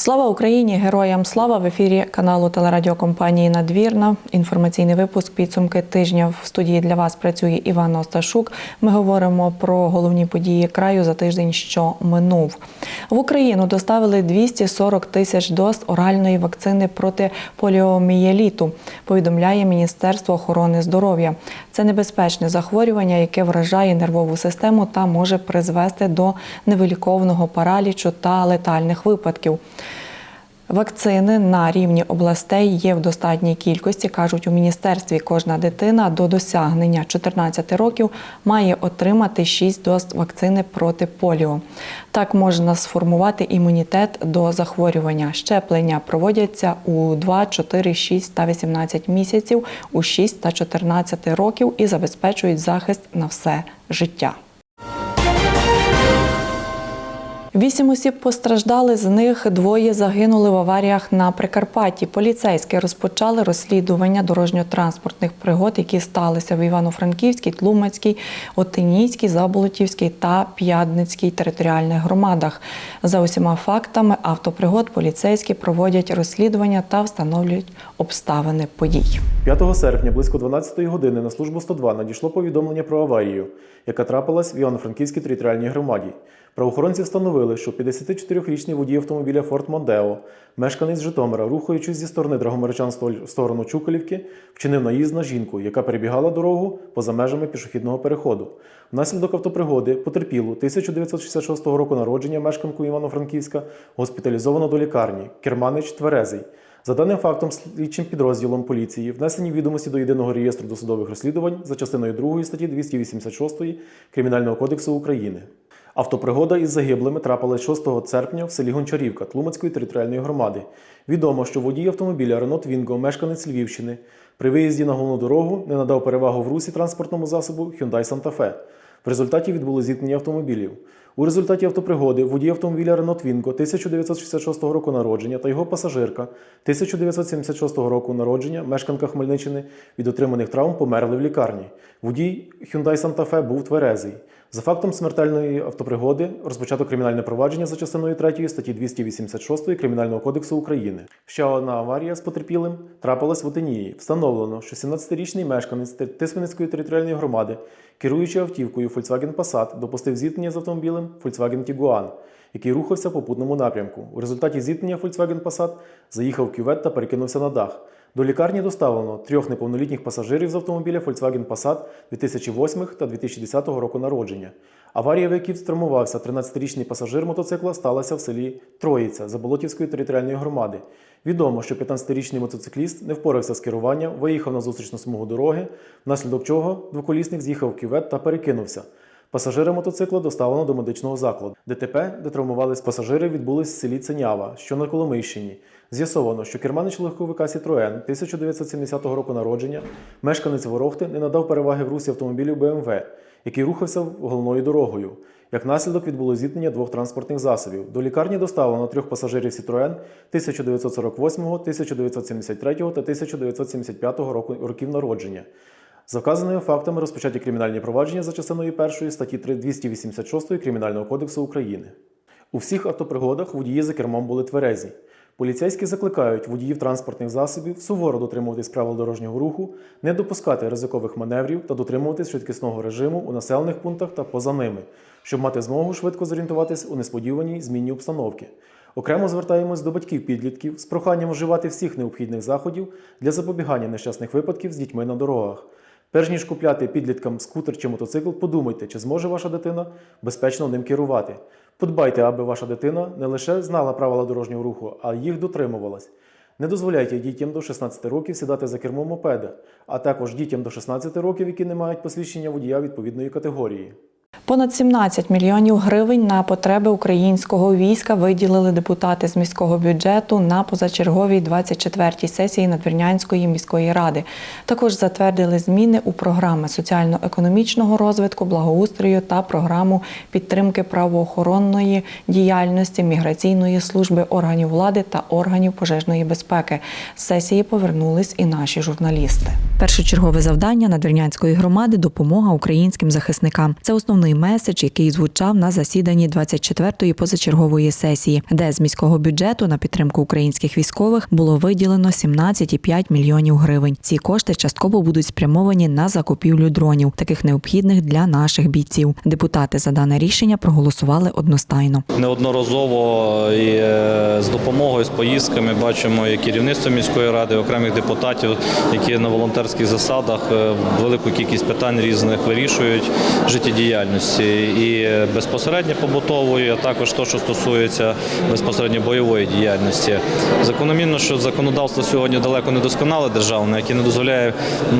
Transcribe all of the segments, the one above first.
Слава Україні! Героям слава в ефірі каналу телерадіокомпанії Надвірна. Інформаційний випуск підсумки тижня в студії для вас працює Іван Осташук. Ми говоримо про головні події краю за тиждень, що минув. В Україну доставили 240 тисяч доз оральної вакцини проти поліомієліту. Повідомляє Міністерство охорони здоров'я. Це небезпечне захворювання, яке вражає нервову систему та може призвести до невиліковного паралічу та летальних випадків. Вакцини на рівні областей є в достатній кількості, кажуть у міністерстві. Кожна дитина до досягнення 14 років має отримати 6 доз вакцини проти поліо. Так можна сформувати імунітет до захворювання. Щеплення проводяться у 2, 4, 6 та 18 місяців, у 6 та 14 років і забезпечують захист на все життя. Вісім осіб постраждали, з них двоє загинули в аваріях на Прикарпатті. Поліцейські розпочали розслідування дорожньо-транспортних пригод, які сталися в Івано-Франківській, Тлумацькій, Отинійській, Заболотівській та П'ядницькій територіальних громадах. За усіма фактами автопригод поліцейські проводять розслідування та встановлюють обставини подій. 5 серпня близько 12 години на службу 102 надійшло повідомлення про аварію, яка трапилась в Івано-Франківській територіальній громаді. Правоохоронці встановили, що 54-річний водій автомобіля Форт Мондео, мешканець Житомира, рухаючись зі сторони Драгомиричан в сторону Чуколівки, вчинив наїзд на жінку, яка перебігала дорогу поза межами пішохідного переходу. Внаслідок автопригоди потерпілу 1966 року народження мешканку Івано-Франківська госпіталізовано до лікарні Керманич Тверезий. За даним фактом, слідчим підрозділом поліції внесені відомості до єдиного реєстру досудових розслідувань за частиною 2 статті 286 Кримінального кодексу України. Автопригода із загиблими трапилась 6 серпня в селі Гончарівка Тлумацької територіальної громади. Відомо, що водій автомобіля Рено Твінго, мешканець Львівщини, при виїзді на головну дорогу не надав перевагу в русі транспортному засобу Hyundai Santa Fe. В результаті відбуло зіткнення автомобілів. У результаті автопригоди водій автомобіля Renault Twingo 1966 року народження та його пасажирка 1976 року народження, мешканка Хмельниччини, від отриманих травм померли в лікарні. Водій Hyundai Santa Fe був тверезий. За фактом смертельної автопригоди розпочато кримінальне провадження за частиною 3 статті 286 Кримінального кодексу України. Ще одна аварія з потерпілим трапилась в Отинії. Встановлено, що 17-річний мешканець Тисменницької територіальної громади, керуючи автівкою Volkswagen Passat, допустив зіткнення з автомобілем Volkswagen Tiguan, який рухався в попутному напрямку. У результаті зіткнення Volkswagen Passat заїхав в кювет та перекинувся на дах. До лікарні доставлено трьох неповнолітніх пасажирів з автомобіля Volkswagen Passat 2008 та 2010 року народження. Аварія, в якій травмувався 13-річний пасажир мотоцикла, сталася в селі Троїця Заболотівської територіальної громади. Відомо, що 15-річний мотоцикліст не впорався з керуванням, виїхав на зустрічну смугу дороги, внаслідок чого двоколісник з'їхав в кювет та перекинувся. Пасажира мотоцикла доставлено до медичного закладу. ДТП, де травмувались пасажири, відбулось в селі Ценява, що на Коломийщині. З'ясовано, що керманич легковика Citroen 1970 року народження, мешканець Ворохти, не надав переваги в русі автомобілів БМВ, який рухався головною дорогою. Як наслідок відбуло зіткнення двох транспортних засобів. До лікарні доставлено трьох пасажирів Citroen 1948, 1973 та 1975 року років народження. За вказаними фактами розпочаті кримінальні провадження за частиною 1 статті 286 Кримінального кодексу України. У всіх автопригодах водії за кермом були тверезі. Поліцейські закликають водіїв транспортних засобів суворо дотримуватись правил дорожнього руху, не допускати ризикових маневрів та дотримуватись швидкісного режиму у населених пунктах та поза ними, щоб мати змогу швидко зорієнтуватись у несподіваній змінній обстановки. Окремо звертаємось до батьків підлітків з проханням вживати всіх необхідних заходів для запобігання нещасних випадків з дітьми на дорогах. Перш ніж купляти підліткам скутер чи мотоцикл, подумайте, чи зможе ваша дитина безпечно ним керувати. Подбайте, аби ваша дитина не лише знала правила дорожнього руху, а їх дотримувалась. Не дозволяйте дітям до 16 років сідати за кермо мопеда, а також дітям до 16 років, які не мають посвідчення водія відповідної категорії. Понад 17 мільйонів гривень на потреби українського війська виділили депутати з міського бюджету на позачерговій 24-й сесії Надвірнянської міської ради. Також затвердили зміни у програми соціально-економічного розвитку, благоустрою та програму підтримки правоохоронної діяльності міграційної служби органів влади та органів пожежної безпеки. З сесії повернулись і наші журналісти. Першочергове завдання надвірнянської громади допомога українським захисникам. Це основний меседж, який звучав на засіданні 24-ї позачергової сесії, де з міського бюджету на підтримку українських військових було виділено 17,5 мільйонів гривень. Ці кошти частково будуть спрямовані на закупівлю дронів, таких необхідних для наших бійців. Депутати за дане рішення проголосували одностайно. Неодноразово і е, з допомогою, з поїздками бачимо і керівництво міської ради, і окремих депутатів, які на волонтерських засадах е, велику кількість питань різних вирішують життєдіяльності і безпосередньо побутової, а також те, що стосується безпосередньо бойової діяльності. Закономірно, що законодавство сьогодні далеко не досконале державне, яке не дозволяє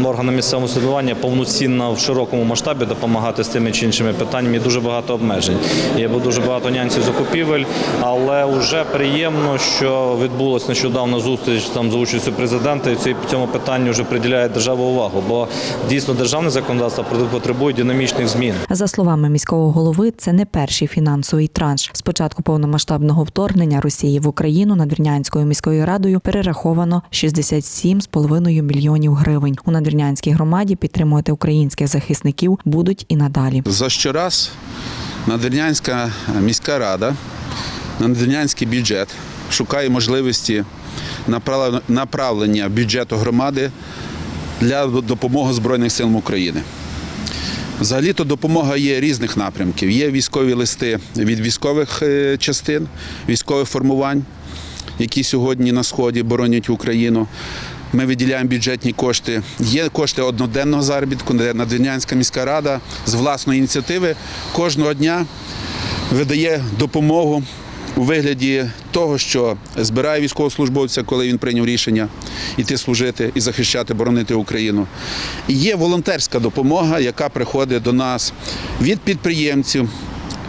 органам місцевого самоврядування повноцінно в широкому масштабі допомагати з тими чи іншими питаннями. Є дуже багато обмежень. Є дуже багато нюансів закупівель, але вже приємно, що відбулася нещодавно зустріч там за участю президента, і цій- цьому питанню вже приділяє держава увагу, бо дійсно державне законодавство потребує динамічних змін. За словами міського голови, це не перший фінансовий транш. З початку повномасштабного вторгнення Росії в Україну Надвірнянською міською радою перераховано 67,5 мільйонів гривень. У Надвірнянській громаді підтримувати українських захисників будуть і надалі. За щораз Надвірнянська міська рада, Надвірнянський бюджет шукає можливості направлення бюджету громади для допомоги Збройних сил України. Взагалі-то допомога є різних напрямків. Є військові листи від військових е, частин, військових формувань, які сьогодні на сході боронять Україну. Ми виділяємо бюджетні кошти. Є кошти одноденного заробітку, де Надвірнянська міська рада з власної ініціативи кожного дня видає допомогу у вигляді того, що збирає військовослужбовця, коли він прийняв рішення йти служити і захищати, боронити Україну. І є волонтерська допомога, яка приходить до нас від підприємців,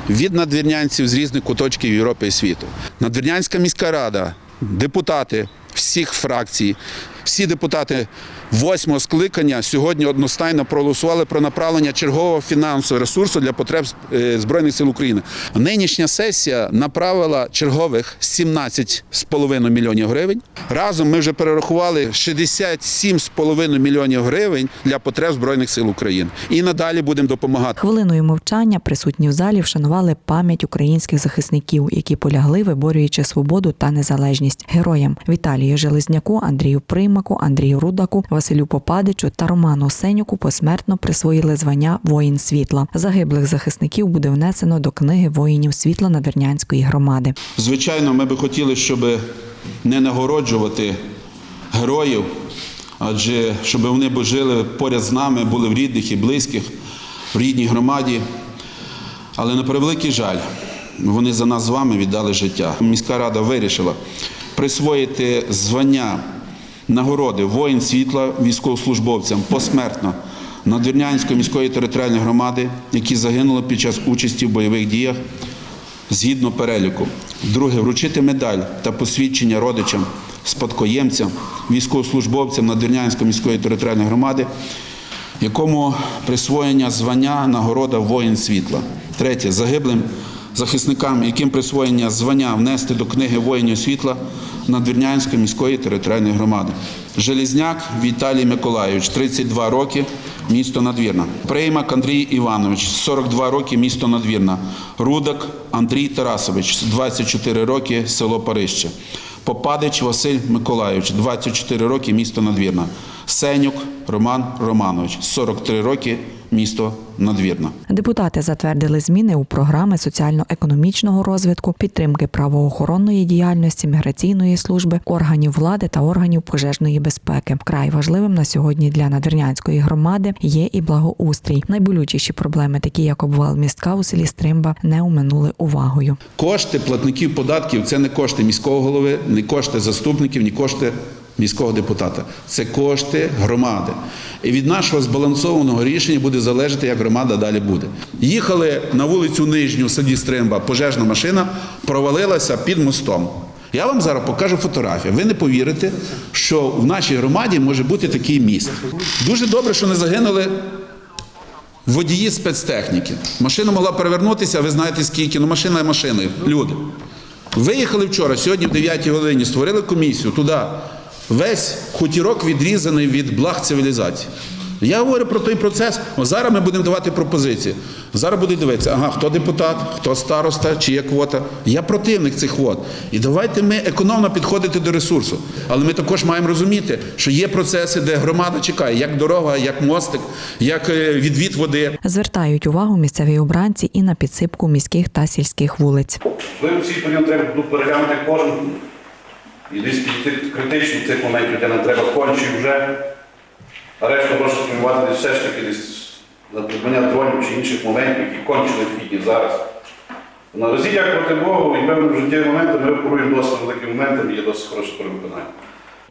від надвірнянців з різних куточків Європи і світу. Надвірнянська міська рада, депутати всіх фракцій, всі депутати восьмого скликання сьогодні одностайно проголосували про направлення чергового фінансового ресурсу для потреб е, Збройних сил України. Нинішня сесія направила чергових 17,5 мільйонів гривень. Разом ми вже перерахували 67,5 мільйонів гривень для потреб Збройних сил України. І надалі будемо допомагати. Хвилиною мовчання присутні в залі вшанували пам'ять українських захисників, які полягли, виборюючи свободу та незалежність героям Віталію Железняку, Андрію Примаку, Андрію Рудаку, Василю Попадичу та Роману Сенюку посмертно присвоїли звання Воїн світла. Загиблих захисників буде внесено до книги воїнів світла Надвірнянської громади. Звичайно, ми би хотіли, щоб не нагороджувати героїв, адже щоб вони жили поряд з нами, були в рідних і близьких, в рідній громаді. Але на превеликий жаль, вони за нас з вами віддали життя. Міська рада вирішила присвоїти звання нагороди воїн світла військовослужбовцям посмертно Надвірнянської міської територіальної громади, які загинули під час участі в бойових діях згідно переліку. Друге, вручити медаль та посвідчення родичам, спадкоємцям, військовослужбовцям Надвірнянської міської територіальної громади, якому присвоєння звання нагорода воїн світла. Третє, загиблим захисникам, яким присвоєння звання внести до книги воїнів світла Надвірнянської міської територіальної громади. Желізняк Віталій Миколайович, 32 роки, місто Надвірна. Приймак Андрій Іванович, 42 роки, місто Надвірна. Рудак Андрій Тарасович, 24 роки, село Парище. Попадич Василь Миколайович, 24 роки, місто Надвірна. Сенюк Роман Романович, 43 роки, місто Надвірна. Депутати затвердили зміни у програми соціально-економічного розвитку, підтримки правоохоронної діяльності, міграційної служби, органів влади та органів пожежної безпеки. Вкрай важливим на сьогодні для надвірнянської громади є і благоустрій. Найболючіші проблеми, такі як обвал містка у селі Стримба, не уминули увагою. Кошти платників податків це не кошти міського голови, не кошти заступників, ні кошти міського депутата. Це кошти громади. І від нашого збалансованого рішення буде залежати, як громада далі буде. Їхали на вулицю Нижню в саді Стримба, пожежна машина провалилася під мостом. Я вам зараз покажу фотографію. Ви не повірите, що в нашій громаді може бути такий міст. Дуже добре, що не загинули водії спецтехніки. Машина могла перевернутися, ви знаєте скільки, ну машина машиною, люди. Виїхали вчора, сьогодні в 9 годині створили комісію туди, Весь хутірок відрізаний від благ цивілізації. Я говорю про той процес. О, зараз ми будемо давати пропозиції. Зараз будуть дивитися, ага, хто депутат, хто староста, чи є квота. Я противник цих квот. І давайте ми економно підходити до ресурсу. Але ми також маємо розуміти, що є процеси, де громада чекає, як дорога, як мостик, як е, відвід води. Звертають увагу місцеві обранці і на підсипку міських та сільських вулиць. Можливо, цій період треба переглянути кожен. І десь під цих моментів, де нам треба кончі вже. А решту може спрямувати десь все ж таки десь на придбання дронів чи інших моментів, які конче необхідні зараз. Наразі, дякувати Богу, і певним життєвим моментом ми оперуємо досить великим моментом і є досить хороше переконання.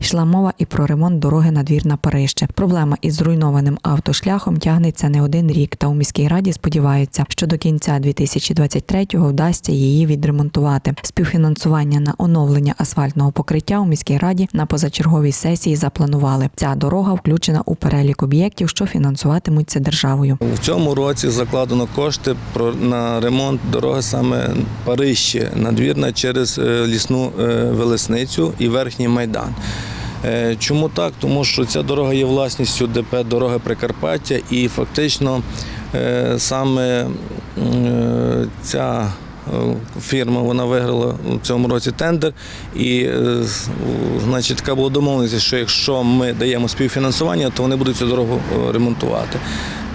Йшла мова і про ремонт дороги на двір на Парище. Проблема із зруйнованим автошляхом тягнеться не один рік. Та у міській раді сподіваються, що до кінця 2023-го вдасться її відремонтувати. Співфінансування на оновлення асфальтного покриття у міській раді на позачерговій сесії запланували. Ця дорога включена у перелік об'єктів, що фінансуватимуться державою. В цьому році закладено кошти про- на ремонт дороги саме Парище надвірна через е, лісну е, велесницю і верхній майдан. Е, Чому так? Тому що ця дорога є власністю ДП Дороги Прикарпаття і фактично е, саме е, ця фірма вона виграла у цьому році тендер. І значить, така була домовленість, що якщо ми даємо співфінансування, то вони будуть цю дорогу ремонтувати.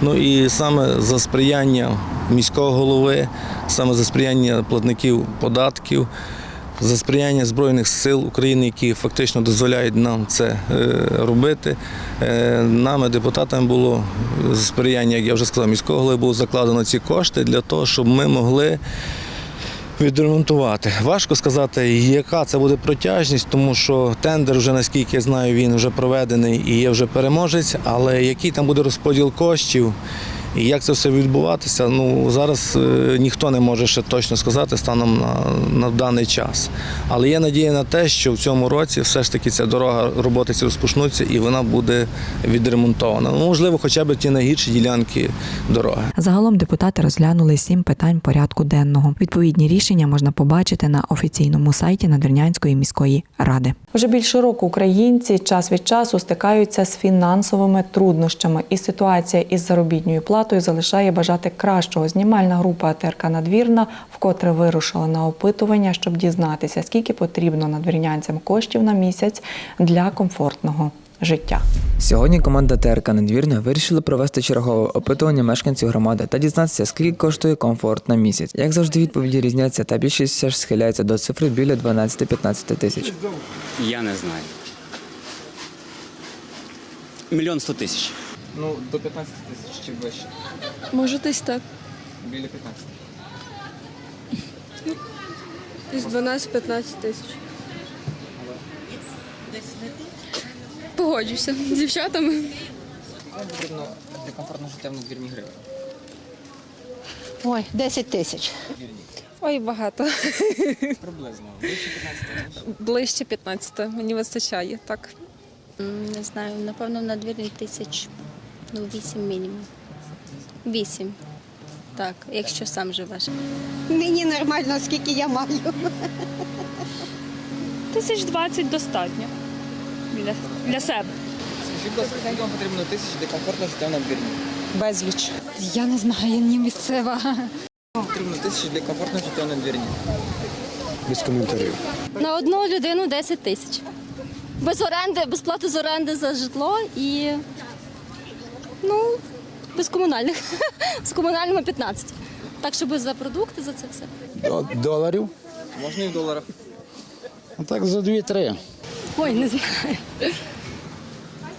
Ну і саме за сприяння міського голови, саме за сприяння платників податків, за сприяння Збройних сил України, які фактично дозволяють нам це е, робити. Е, Нами, депутатами, було за сприяння, як я вже сказав, міського голови було закладено ці кошти для того, щоб ми могли відремонтувати. Важко сказати, яка це буде протяжність, тому що тендер вже, наскільки я знаю, він вже проведений і є вже переможець, але який там буде розподіл коштів і як це все відбуватися, ну зараз е, ніхто не може ще точно сказати станом на, на даний час. Але є надія на те, що в цьому році все ж таки ця дорога роботи розпочнуться і вона буде відремонтована. Ну, можливо, хоча б ті найгірші ділянки дороги. Загалом депутати розглянули сім питань порядку денного. Відповідні рішення можна побачити на офіційному сайті Надвірнянської міської ради. Вже більше року українці час від часу стикаються з фінансовими труднощами, і ситуація із заробітною платою залишає бажати кращого. Знімальна група АТРК Надвірна вкотре вирушила на опитування, щоб дізнатися, скільки потрібно надвірнянцям коштів на місяць для комфортного життя. Сьогодні команда ТРК Надвірна вирішила провести чергове опитування мешканців громади та дізнатися, скільки коштує комфорт на місяць. Як завжди, відповіді різняться, та більшість все ж схиляється до цифри біля 12-15 тисяч. Я не знаю. Мільйон сто тисяч. Ну, до 15 тисяч чи вище. Може, десь так. Біля 15. Десь 12-15 тисяч. Погоджуся з дівчатами. Вам потрібно для комфортного життя в надвірні гривень. Ой, 10 тисяч. Ой, багато. Приблизно. Більше 15 тисяч. Ближче 15 мені вистачає, так. Не знаю, напевно, на двірні тисяч, ну, 8 мінімум. 8. Так, якщо сам живеш. Мені нормально, скільки я маю. Тисяч 20 достатньо для, для себе. Скажіть, будь ласка, скільки вам потрібно тисяч для комфортного життя в надвірні? Безліч. Я не знаю, я не місцева. Вам потрібно тисяч для комфортного життя в надвірні. Без коментарів. На одну людину 10 тисяч. Без оренди, без плати з оренди за житло і ну, без комунальних. З комунальними 15. Так, щоб за продукти, за це все. Доларів? Можна і в доларах. Ну так за 2-3. Ой, не знаю.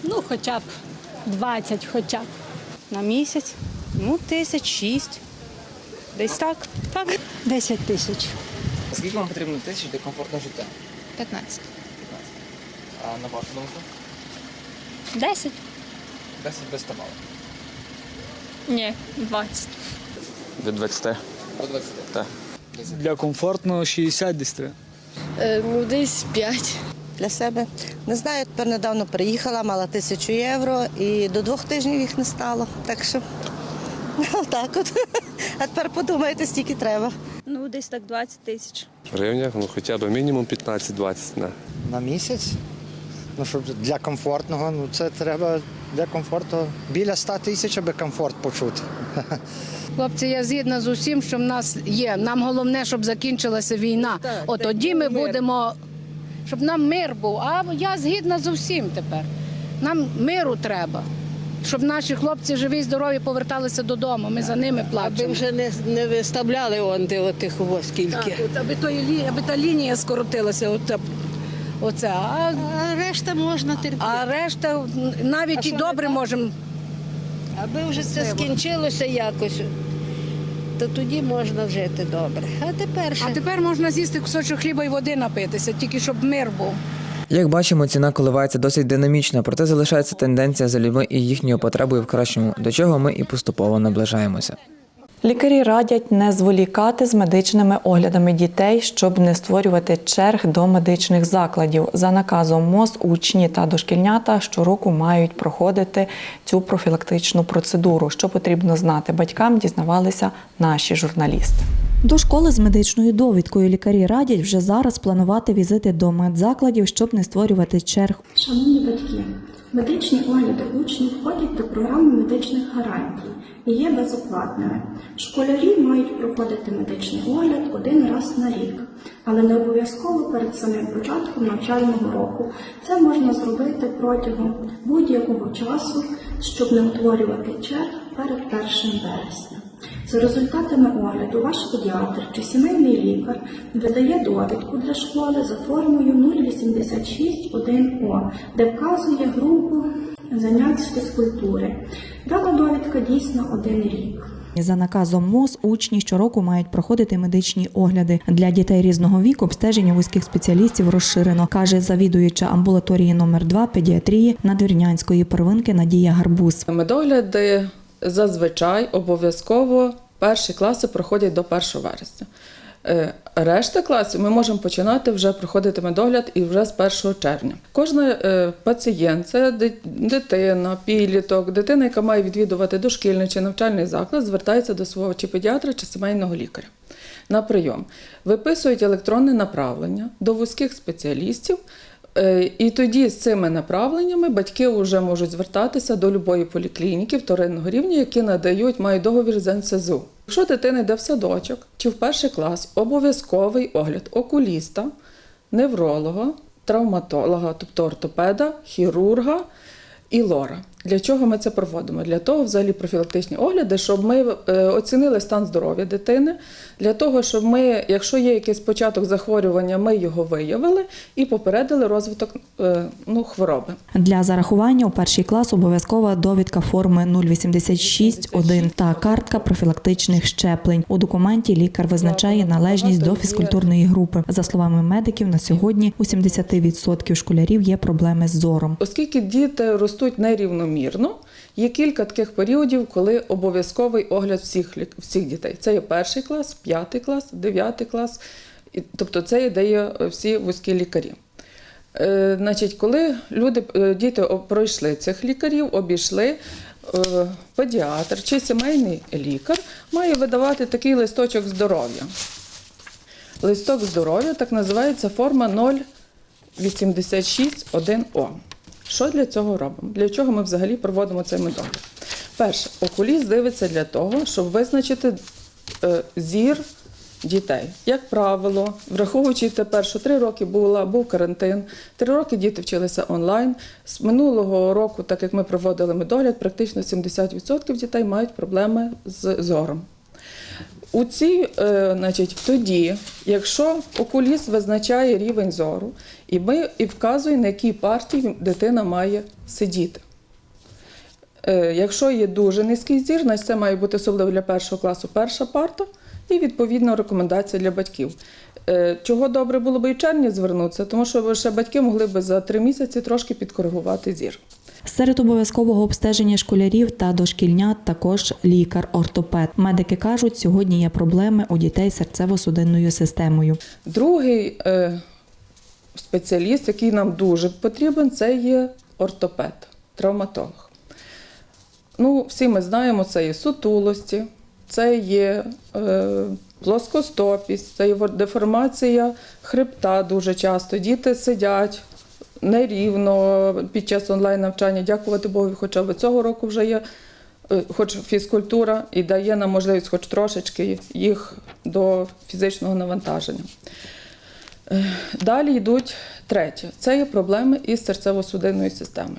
Ну, хоча б 20 хоча б. На місяць, ну, тисяч шість. Десь так. Так. 10 тисяч. Скільки вам потрібно тисяч для комфортного життя? 15. А на вашу думку? 10. 10 без товару. Ні, 20. До 20. До 20. Так. Для комфортного 60 десь треба. ну, десь 5. Для себе. Не знаю, тепер недавно приїхала, мала тисячу євро і до двох тижнів їх не стало. Так що отак от. А тепер подумайте, стільки треба. Ну, десь так 20 тисяч. В гривнях, ну хоча б мінімум 15-20. На. На місяць? Ну, щоб для комфортного, ну це треба для комфорту біля 100 тисяч, аби комфорт почути. Хлопці, я згідна з усім, що в нас є. Нам головне, щоб закінчилася війна. От тоді ми будемо, щоб нам мир був. А я згідна з усім тепер. Нам миру треба. Щоб наші хлопці живі, здорові поверталися додому. Ми за ними плачемо. Аби вже не, не виставляли онди отих ось скільки. Так, от, аби, той, лі- аби та лінія скоротилася, от, оце. А, А решта можна терпіти. а решта навіть і добре можемо. Аби вже це скінчилося якось, то тоді можна жити добре. А тепер ще А тепер можна з'їсти кусочок хліба і води напитися, тільки щоб мир був. Як бачимо, ціна коливається досить динамічно, проте залишається тенденція за людьми і їхньою потребою в кращому, до чого ми і поступово наближаємося. Лікарі радять не зволікати з медичними оглядами дітей, щоб не створювати черг до медичних закладів. За наказом МОЗ учні та дошкільнята щороку мають проходити цю профілактичну процедуру. Що потрібно знати батькам, дізнавалися наші журналісти. До школи з медичною довідкою лікарі радять вже зараз планувати візити до медзакладів, щоб не створювати черг Шановні батьки, медичні огляди учнів входять до програми медичних гарантій і є безоплатними. Школярі мають проходити медичний огляд один раз на рік, але не обов'язково перед самим початком навчального року. Це можна зробити протягом будь-якого часу, щоб не утворювати черг перед 1 вересня. За результатами огляду ваш педіатр чи сімейний лікар видає довідку для школи за формою 0861О, де вказує групу занять з фізкультури. Дана довідка дійсна один рік. За наказом МОЗ учні щороку мають проходити медичні огляди для дітей різного віку. Обстеження вузьких спеціалістів розширено, каже завідуюча амбулаторії номер 2 педіатрії надвірнянської первинки Надія Гарбуз. Медогляди зазвичай обов'язково перші класи проходять до 1 вересня. Е, Решта класів ми можемо починати вже проходити медогляд і вже з 1 червня. Кожен пацієнт, це дитина, підліток, дитина, яка має відвідувати дошкільний чи навчальний заклад, звертається до свого чи педіатра, чи сімейного лікаря на прийом. Виписують електронне направлення до вузьких спеціалістів. Е, І тоді з цими направленнями батьки вже можуть звертатися до любої поліклініки вторинного рівня, які надають, мають договір з НСЗУ. Якщо дитина йде в садочок чи в перший клас, обов'язковий огляд окуліста, невролога, травматолога, тобто ортопеда, хірурга і лора. Для чого ми це проводимо? Для того, взагалі, профілактичні огляди, щоб ми е, оцінили стан здоров'я дитини, для того, щоб ми, якщо є якийсь початок захворювання, ми його виявили і попередили розвиток е, ну, хвороби. Для зарахування у перший клас обов'язкова довідка форми 0861 та картка профілактичних щеплень. У документі лікар визначає належність до фізкультурної групи. За словами медиків, на сьогодні у 70% школярів є проблеми з зором. Оскільки діти ростуть нерівномірно, є кілька таких періодів, коли обов'язковий огляд всіх, всіх дітей. Це є перший клас, п'ятий клас, дев'ятий клас, тобто це є, де є всі вузькі лікарі. Е, значить, коли люди, е, діти пройшли цих лікарів, обійшли, е, педіатр чи сімейний лікар має видавати такий листочок здоров'я. Листок здоров'я так називається форма 0861О. Що для цього робимо? Для чого ми взагалі проводимо цей медогляд? Перше, окуліст дивиться для того, щоб визначити е, зір дітей. Як правило, враховуючи тепер, що три роки була, був карантин, три роки діти вчилися онлайн. З минулого року, так як ми проводили медогляд, практично 70% дітей мають проблеми з зором. У цій, е, значить, тоді, якщо окуліст визначає рівень зору, і ми і вказує, на якій партії дитина має сидіти. Е, якщо є дуже низький зір, значить це має бути особливо для першого класу перша парта і відповідно рекомендація для батьків. Е, чого добре було б і в червні звернутися, тому що ще батьки могли б за три місяці трошки підкоригувати зір. Серед обов'язкового обстеження школярів та дошкільнят також лікар-ортопед. Медики кажуть, сьогодні є проблеми у дітей з серцево-судинною системою. Другий е, спеціаліст, який нам дуже потрібен, це є ортопед, травматолог. Ну, всі ми знаємо, це є сутулості, це є е, плоскостопість, це є деформація хребта дуже часто. Діти сидять нерівно під час онлайн навчання. Дякувати Богу, хоча б цього року вже є. е, Хоч фізкультура і дає нам можливість, хоч трошечки їх до фізичного навантаження. Е, Далі йдуть третє. Це є проблеми із серцево-судинною системою.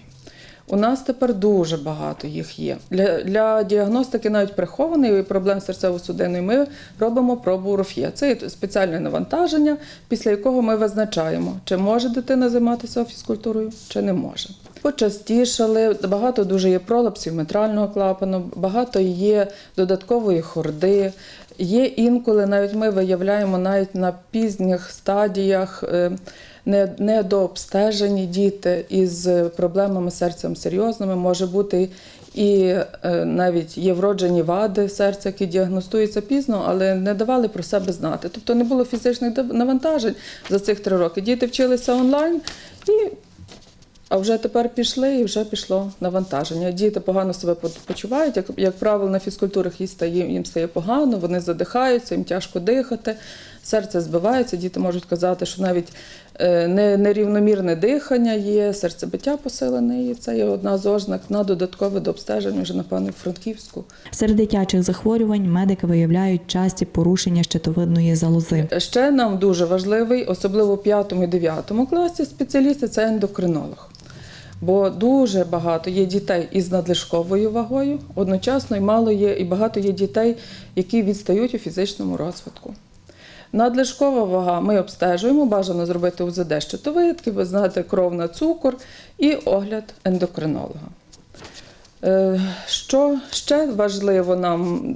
У нас тепер дуже багато їх є. Для, для діагностики навіть прихованої проблем серцево-судинною ми робимо пробу УРФЄ. Це спеціальне навантаження, після якого ми визначаємо, чи може дитина займатися фізкультурою, чи не може. Почастішали, багато дуже є пролапсів митрального клапану, багато є додаткової хорди. Є інколи, навіть ми виявляємо навіть на пізніх стадіях е, недообстежені діти із проблемами серцем серйозними. Може бути і е, навіть є вроджені вади серця, які діагностуються пізно, але не давали про себе знати. Тобто не було фізичних навантажень за цих три роки. Діти вчилися онлайн і а вже тепер пішли і вже пішло навантаження. Діти погано себе почувають. Як, як правило, на фізкультурах їм стає, їм стає погано, вони задихаються, їм тяжко дихати, серце збивається. Діти можуть казати, що навіть е, не- нерівномірне дихання є, серцебиття посилене, і це є одна з ознак на додаткове до обстеження вже, напевно, в Франківську. Серед дитячих захворювань медики виявляють часті порушення щитовидної залози. Ще нам дуже важливий, особливо в 5 і 9 класі, спеціалісти це ендокринолог. Бо дуже багато є дітей із надлишковою вагою, одночасно і мало є, і багато є дітей, які відстають у фізичному розвитку. Надлишкова вага ми обстежуємо, бажано зробити УЗД щитовидки, визнати кров на цукор і огляд ендокринолога. Е, Що ще важливо нам,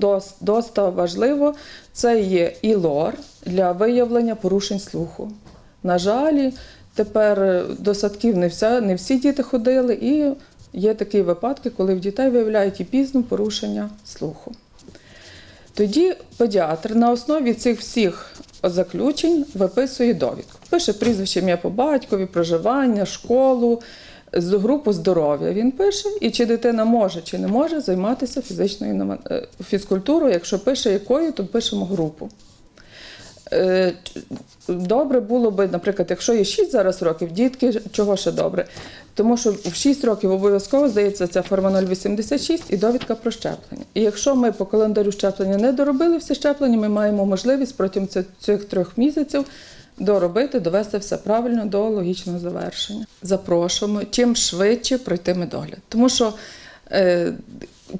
дос- доста важливо, це є ІЛОР для виявлення порушень слуху. На жаль, тепер до садків не, вся, не всі діти ходили, і є такі випадки, коли в дітей виявляють і пізно порушення слуху. Тоді педіатр на основі цих всіх заключень виписує довідку. Пише прізвище ім'я по батькові, проживання, школу, групу здоров'я. Він пише, і чи дитина може чи не може займатися фізичною е, фізкультурою. Якщо пише якою, то пишемо групу. Е, Добре було би, наприклад, якщо є 6 зараз років, дітки, чого ще добре? Тому що в 6 років обов'язково здається ця форма 086 і довідка про щеплення. І якщо ми по календарю щеплення не доробили всі щеплення, ми маємо можливість протягом цих трьох місяців доробити, довести все правильно до логічного завершення. Запрошуємо чим швидше пройти медогляд. Тому що е,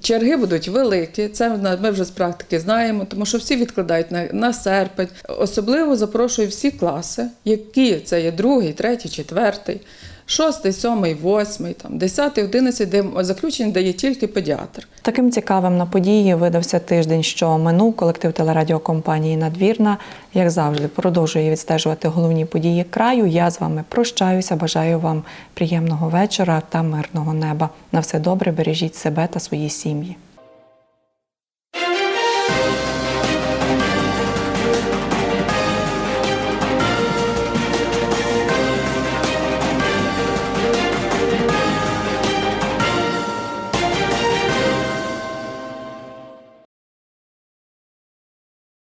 черги будуть великі, це ми вже з практики знаємо, тому що всі відкладають на, на серпень. Особливо запрошую всі класи, які це є другий, третій, четвертий. Шостий, сьомий, восьмий, там, десятий, одинадцятий, де заключення дає тільки педіатр. Таким цікавим на події видався тиждень, що минув колектив телерадіокомпанії Надвірна. Як завжди, продовжує відстежувати головні події краю. Я з вами прощаюся. Бажаю вам приємного вечора та мирного неба. На все добре, бережіть себе та свої сім'ї.